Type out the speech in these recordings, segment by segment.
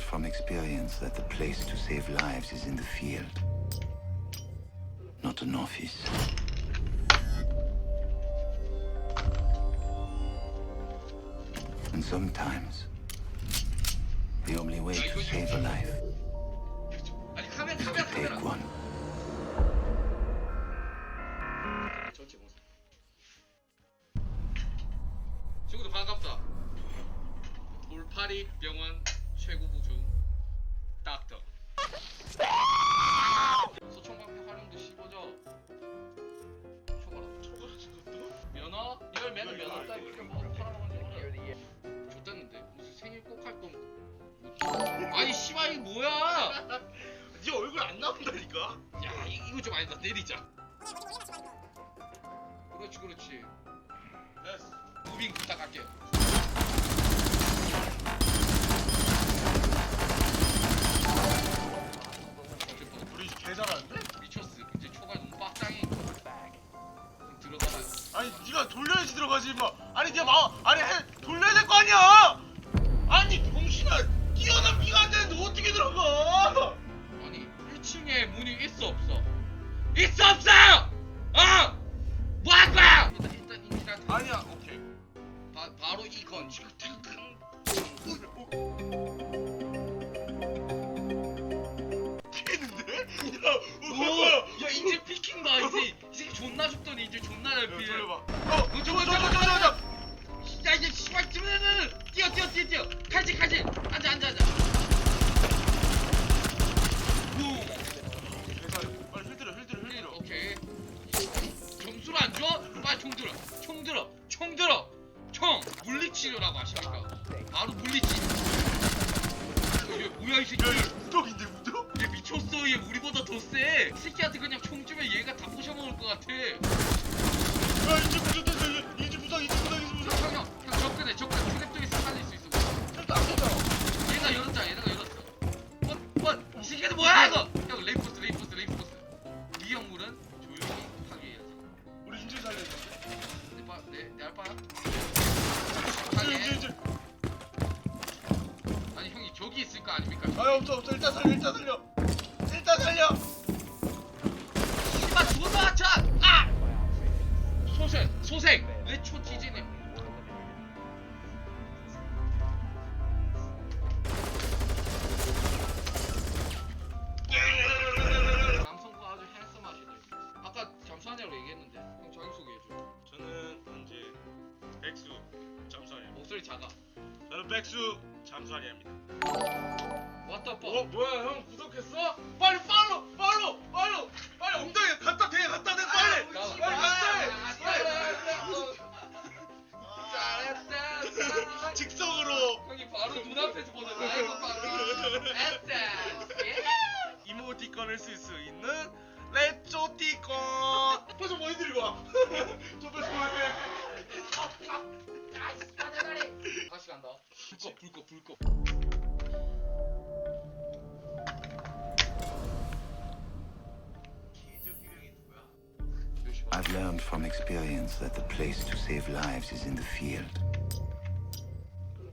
learned from experience that the place to save lives is in the field, not an office. And sometimes, the only way to save a life 아니 카메라 is to 카메라 take 카메라 one. 전체 모습 친구들 반갑다 돌파리 병원 최고부 중 닥터. 소총방패 활용도 15죠 초과라 초과라 저것도? 면허? 이걸 맨날 면허 따위 이렇게 뭐 팔아먹은 줄 좋댔는데. 무슨 생일 꼭 할 건. 아니 씨발 이거 뭐야? 네 얼굴 안 나온다니까? 야 이- 이거 좀 아니다. 내리자. 그렇지 그렇지. 됐어. 무빙 부탁할게 개 잘하는데? 미쳤어 이제 초가 너무 빡장이 들어가라 아니 네가 돌려야지 들어가지 임마. 아니 네가 마 아니 해, 돌려야 될 거 아니야. 아니 병신아 뛰어난 피가 안 되는데 어떻게 들어가? 아니 1층에 문이 있어 없어 있어 없어 어 뭐할 거야 일단 일단 일단 아니야 오케이. 바, 바로 이건 지금 탕탕 야, 어, 오, 뭐야? 야 이제 피킹 봐 이제 이 새끼 존나 죽더니 이제 존나 잘 야, 피해 돌려봐. 어, 그 저거 저거 저거 저거 저거 저거. 야 이제 씨발 뛰어 뛰어 뛰어 뛰어 칼질 칼질 앉아 앉아 앉아 백수. What the fuck? 어 뭐야 형 구독했어? 빨리 팔로 팔로 팔로 빨리 엉덩이 갖다 대 갖다 대 빨리 나- 빨리 갖다 대 잘했다. 직성으로 형이 바로 눈앞에서 보는 바로. 이모티콘을 쓸 수 있는 레쪼티콘 표정 많이 들고 와. 저 표정 많이 다시 간다. 불꺼 불꺼 불꺼. I've learned from experience that the place to save lives is in the field,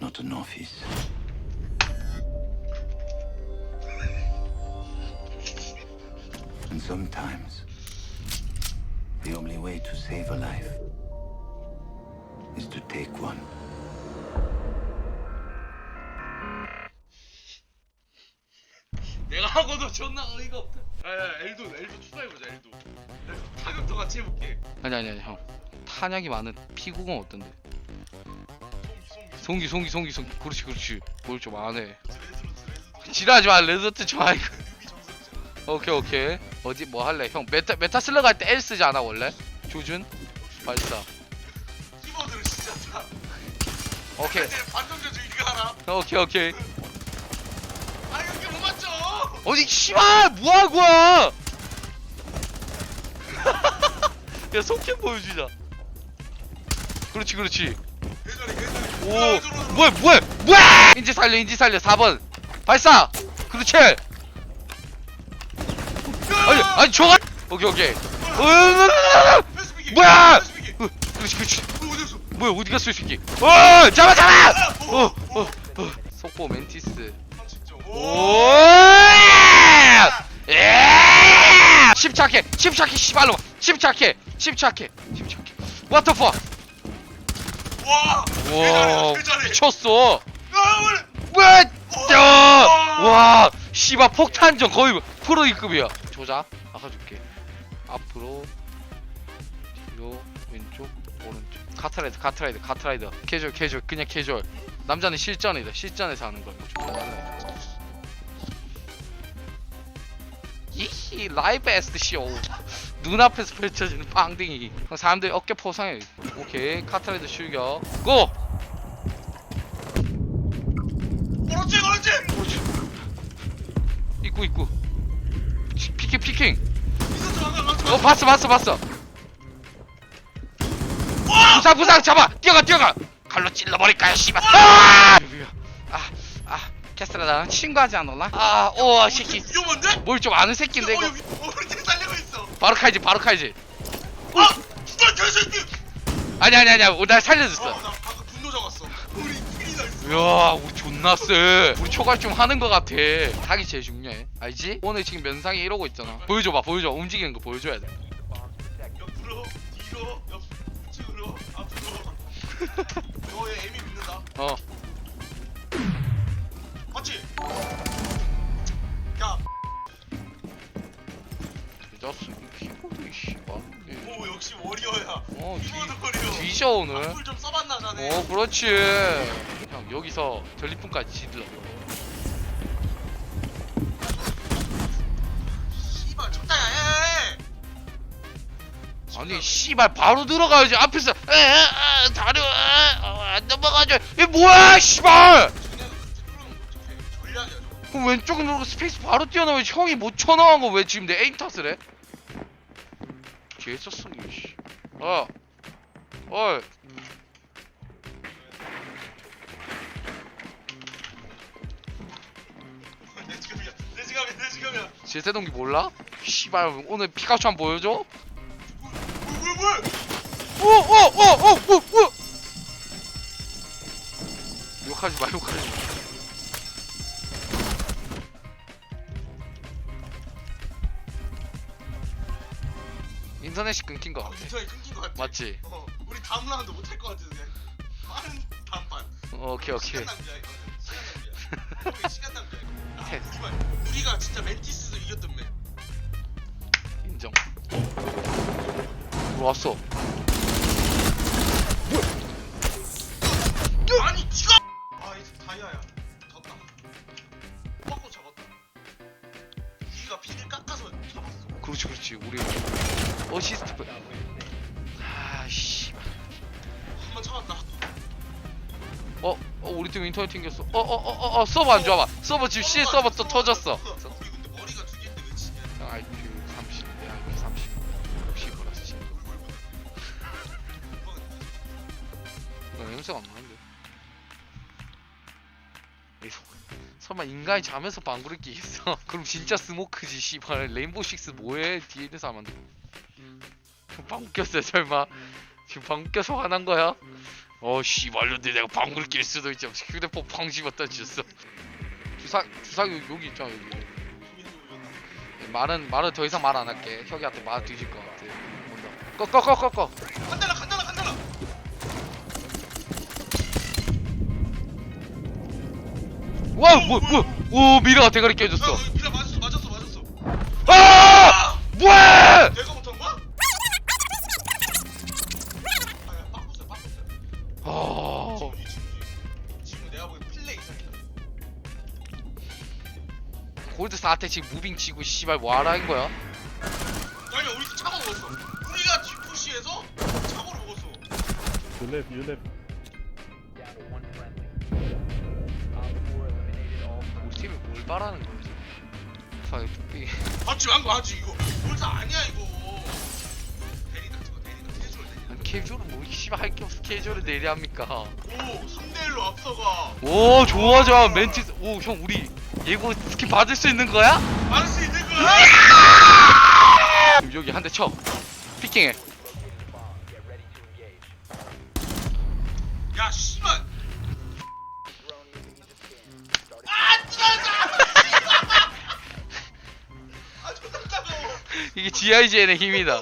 not an office. And sometimes, the only way to save a life is to take one. 내가 하고도 존나 어이가 없다. 야야 엘도 엘도 추가해보자 엘도. 타격도 같이 해볼게. 아니 아니 아니 형. 탄약이 많은 피구공 어떤데? 송기 송기. 송기 송기 송기 송기. 그렇지 그렇지. 뭘 좀 안해. 지랄하지 마 레드트 유비 정석자 오케이 오케이. 어디 뭐 할래? 형 메타 메타 슬러 갈때 L 쓰지 않아 원래? 조준? 발사 오케이. 이제 이거 하나. 오케이 오케이. 아 이렇게 못 맞죠 어디 씨발 뭐할 거야 야 손캠 보여주자. 그렇지 그렇지. 오. 뭐야 뭐야 뭐야 인지 살려 인지 살려. 4번. 발사! 그렇지. 아니 아니 저가 오케이 오케이. 으, 패스비기 뭐야? 으, 그렇지 그렇지. 갔어 뭐야 어디 갔어 이 새끼 어 잡아 잡아 어어 어 속보 멘티스 펀치 좀 오! 예! 침착해, 침착해, 씨발로, 침착해, 침착해, 침착해. What the fuck? 와! 와, 그 자리! 미쳤어. 아! 왜? 야! 와, 씨발 폭탄전 거의 프로 2급이야. 조작, 아까 줄게. 앞으로, 뒤로, 왼쪽, 오른쪽. 카트라이드, 카트라이드, 카트라이드. 캐주얼, 캐주얼, 그냥 캐주얼. 남자는 실전이다. 실전에서 하는 거야. 이히 라이브 에스트 쇼. 눈앞에서 펼쳐지는 빵댕이. 사람들이 어깨 포상해. 오케이, 카트라이드 출격. 고! 그렇지, 그렇지! 그렇지. 입구 입구. 치- 피킹 피킹. 어 봤어 봤어 봤어. 부상 부상 잡아 뛰어가 뛰어가. 칼로 찔러버릴까요 씨발. 아! 아, 아, 캐스라 나랑 친구하지 않았나? 아, 오, 새끼. 위험한데? 뭘 좀 아는 새끼인데 어, 이거. 어, 우리 팀 살리고 있어. 바로 칼지, 바로 칼지. 아! 진짜 개새끼! 아니 아니 아니야, 어, 날 살려줬어. 아, 나 방금 분노 적었어. 우리 팀이 나 있어. 이야, 우리 존나 세. 우리 초갈 좀 하는 거 같아. 닭이 제일 중요해. 알지? 오늘 지금 면상이 이러고 있잖아. 보여줘봐, 보여줘. 움직이는 거 보여줘야 돼. 옆으로, 뒤로. 너의 에임이 믿는다. 어. 맞지? 야, 늦었어. 키보드 씨발. 오 역시 워리어야. 어, 뒤, 키보드 워리어. 뒤져 오늘. 악플 좀 써봤나 자네. 어, 그렇지. 형 여기서 전리품까지 지들러. 아니 씨발 바로 들어가야지 앞에서 에에 다리 에, 어, 안 넘어가죠. 이 뭐야 씨발. 그럼 왼쪽 누르고 스페이스 바로 뛰어나면 형이 못 쳐나간 거 왜 지금 내 에임 탓을 해? 개썼어 씨. 어. 어이. 내 지금이야. 내 지금이야. 내 지금이야. 제세동기 몰라? 씨발 오늘 피카츄 한번 보여줘? 물, 물, 물. 오 오 오 오 오 오 욕하지 마 욕하지 마 인터넷이 끊긴 거 아, 같아 인터넷 끊긴 것 같아. 맞지? 어, 우리 다음 라운드 못할 것 같아. 그냥. 빠른 다음 판. 어, 오케이 오케이 시간 낭비야 이거. 시간 낭비야. 우리 시간 낭비야. 이거. 아, 우리가 진짜 멘티스도 이겼던 매. 인정 들어왔어 아니 지가. 아 이제 다이아야. 졌다. 꽉고 잡았다. 우리가 피를 깎아서 잡았어. 그렇지 그렇지 우리 어시스트 브- 아씨 한 번 잡았다. 어? 어 우리 팀 인터넷 튕겼어 어어어어 어, 서버 안 좋아봐 서버 지금 C 서버 또 터졌어 설마 인간이 자면서 방구를 끼겠어? 그럼 진짜 스모크지 씨발. 레인보우 식스 뭐해? 뒤에 있는 사람한테. 방구 꼈어요 설마. 지금 방구 껴서 화난 거야? 어 씨발년들 내가 방구를 낄 수도 있지 휴대폰 팡 집었다 지었어. 주사 주사 요- 여기 있잖아 여기. 말은 말은 더 이상 말 안 할게. 혁이한테 말 뒤질 것 같아. 꺼꺼꺼꺼꺼 와우 뭐뭐 오 미라가 대가리 깨졌어 야, 미라 맞았어 맞았어 맞았어. 아 뭐해 내가 못한 거야? 아야 빠졌어 빠졌어. 아 지금 지금 지금 내가 보기엔 필레 이상이다. 골드 4태 지금 무빙 치고 씨발 뭐하라는 거야 아니야 우리 차고 먹었어. 우리가 뒷푸시에서 차고를 먹었어. You live, 맞지 망고 맞지 이거 볼사 아니야 이거. 대리다 찍어 대리다 캐주얼 대리다. 캐주얼은 뭐 씨발 할게 없어 캐주얼을 내리합니까 오 3대 1로 앞서가. 오 좋아 좋아 멘티스 오형 우리 예고 스킨 받을 수 있는 거야? 받을 수 있는 거야? 여기 한 대쳐 피킹해 이게 GIGN의 힘이다. 야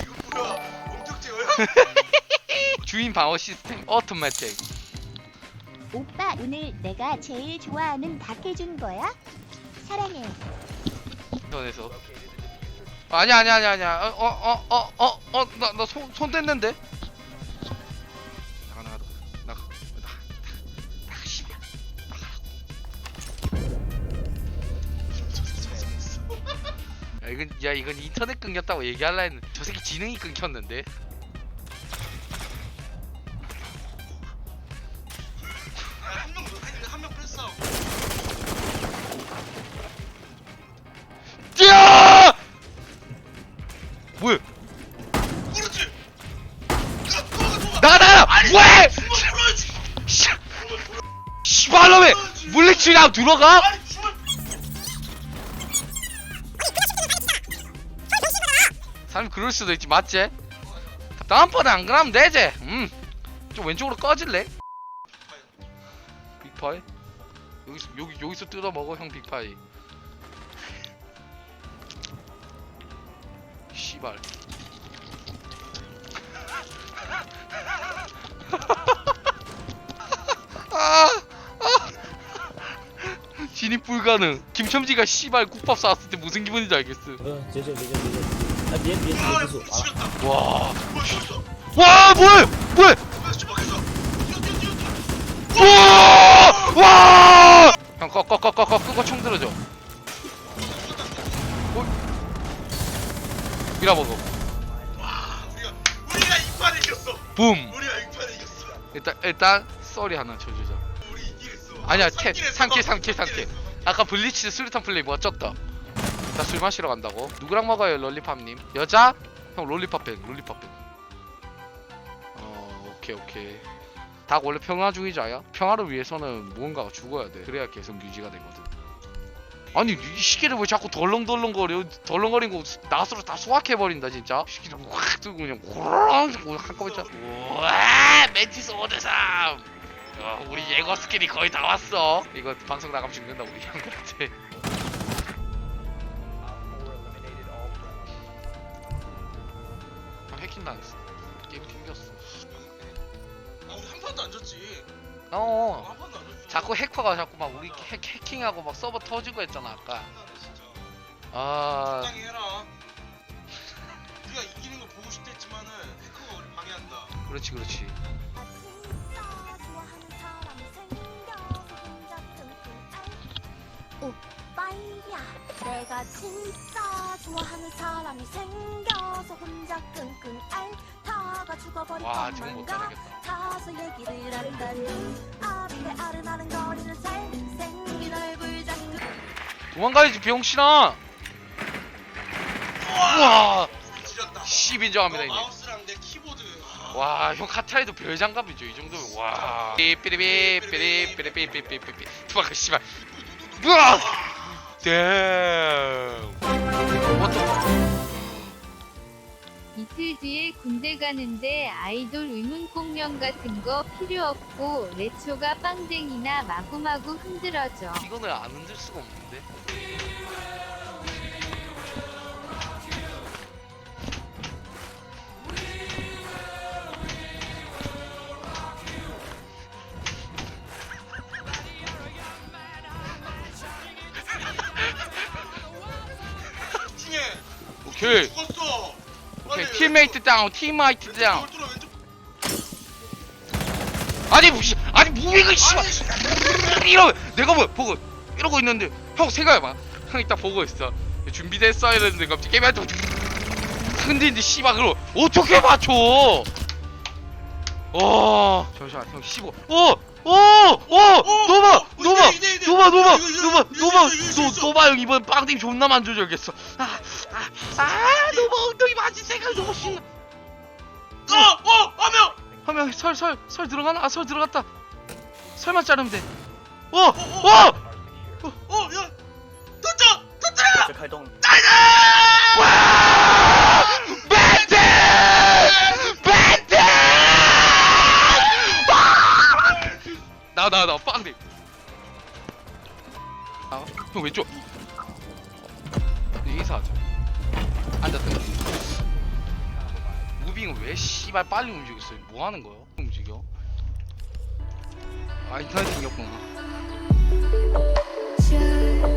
이거 뭐야? 엄격제어야? 주인 방어 시스템 오토매틱. 오빠 오늘 내가 제일 좋아하는 닭 해준 거야? 사랑해. 전에서. 아니야 아니야 아니야 아니야. 어어어어어나나손 손 뗐는데. 야 이건 야 이건 인터넷 끊겼다고 얘기할라 했는데 저 새끼 지능이 끊겼는데. 한명한명. 뛰어! 뭐야? 그렇지. 야, 도망가, 도망가. 나가 나가! 왜? 풀어야지. 씨, 씨발놈의 물리치랑 들어가? 사람 그럴 수도 있지 맞지? 다음번에 안 그러면 되지 음. 좀 왼쪽으로 꺼질래? 빅파이? 여기서 여기 여기서 뜯어 먹어 형 빅파이 씨발 아, 아. 진입 불가능 김첨지가 씨발 국밥 쌌을 때 무슨 기분인지 알겠어 어, 제저, 제저, 제저. 아, 아, 뒤에, 뒤에. 아, 지렸다. 와. 와 뭐야 뭐야. 뛰어, 뛰어, 뛰어. 우와! 와! 형, 꺼, 꺼, 꺼, 꺼, 꺼, 끄고 총 들어줘. 밀어보고. 와, 우리가 우리가 이판에 이겼어. 붐! 우리가 이판에 이겼어. 일단, 일단, 썰이 하나 쳐주자. 우리 이기랬어. 아니야, 삼킬 캡, 했어. 삼킬, 삼킬, 삼킬. 아까 블리치 수류탄 플레이 뭐가 쪘다. 나 술 마시러 간다고. 누구랑 먹어요, 롤리팝님? 여자? 형, 롤리팝 뱅, 롤리팝 뱅. 어, 오케이, 오케이. 닭 원래 평화주의자야? 평화를 위해서는 무언가가 죽어야 돼. 그래야 계속 유지가 되거든. 아니 이 시계를 왜 자꾸 덜렁덜렁거려? 덜렁거린 거 낫으로 다 소화해버린다 진짜. 이 시계를 확 들고 그냥 호랑 한꺼번에 짜. 우와 멘티스 오드삼. 어, 우리 예거 스킬이 거의 다 왔어. 이거 방송 나가면 죽는다 우리 형들한테. 당했어. 게임 튕겼어. 아, 우리 한 판도 안 졌지. 어. 한 판도 안 졌어. 자꾸 해커가 자꾸 막 우리 해, 해킹하고 막 서버 터지고 했잖아 아까. 진짜. 아. 적당히 해라. 우리가 이기는 거 보고 싶다 했지만은 해커가 우리 방해한다. 그렇지 그렇지. 오 빠야 내가 진짜 좋아하는 사람이 생겨서 혼자 끙끙 앓다가 죽어버릴 와 지금 것만 못 따르겠다. 같아서 얘기를 한다니 앞에 아른아른 거리는 잘생긴 얼굴 자꾸 도망가야지 병신아. 우와. 지렸다. 10 인정합니다 너 형님. 마우스랑 내 키보드. 아, 와, 형 카타에도 별장갑이죠. 이 정도면 와. 삐삐리삐 삐리삐리삐삐삐삐삐삐. 도망가 씨발. 우와! Damn. What the 이틀 뒤에 군대 가는데 아이돌 의문 공명 같은 거 필요 없고 레초가 빵댕이나 마구마구 흔들어줘. 이거는 안 흔들 수가 없는데. 오케이. 죽었어. 오케이. 팀메이트 다운. 팀메이트 다운. 아니 무시 아니 무빙을 씨발. 아니, 이러 내가 뭐 보고 이러고 있는데 형 생각해봐 형 이따 보고 있어 준비됐어 이랬는데 갑자기 게임한테 흔들는데 씨발 그럼 어떻게 맞춰 어 잠시만 형 15 어! 어! 어! 노바! 어, 노바! 이제, 이제, 이제. 노바! 노바! 노바! 노바! 노-. 노바 형 이번 빵댕이 존나 만져줘야겠어 아! 아! 아! 노바 엉덩이 맞은 생각 너무 신나 어, 어, 하면. 하면 설설설 들어가나? 아 설 들어갔다 설만 자르면 돼 어! 어! 어, 야. 던져, 던져. 칼동. 와! 밴드! 밴드! 나, 나, 나, 빵대. 아, 형 왼쪽. 네, 인사하자. 앉았다. 무빙은 왜 씨발 빨리 움직였어 뭐 하는 거야? 움직여. 아 인터넷 생겼구나. 저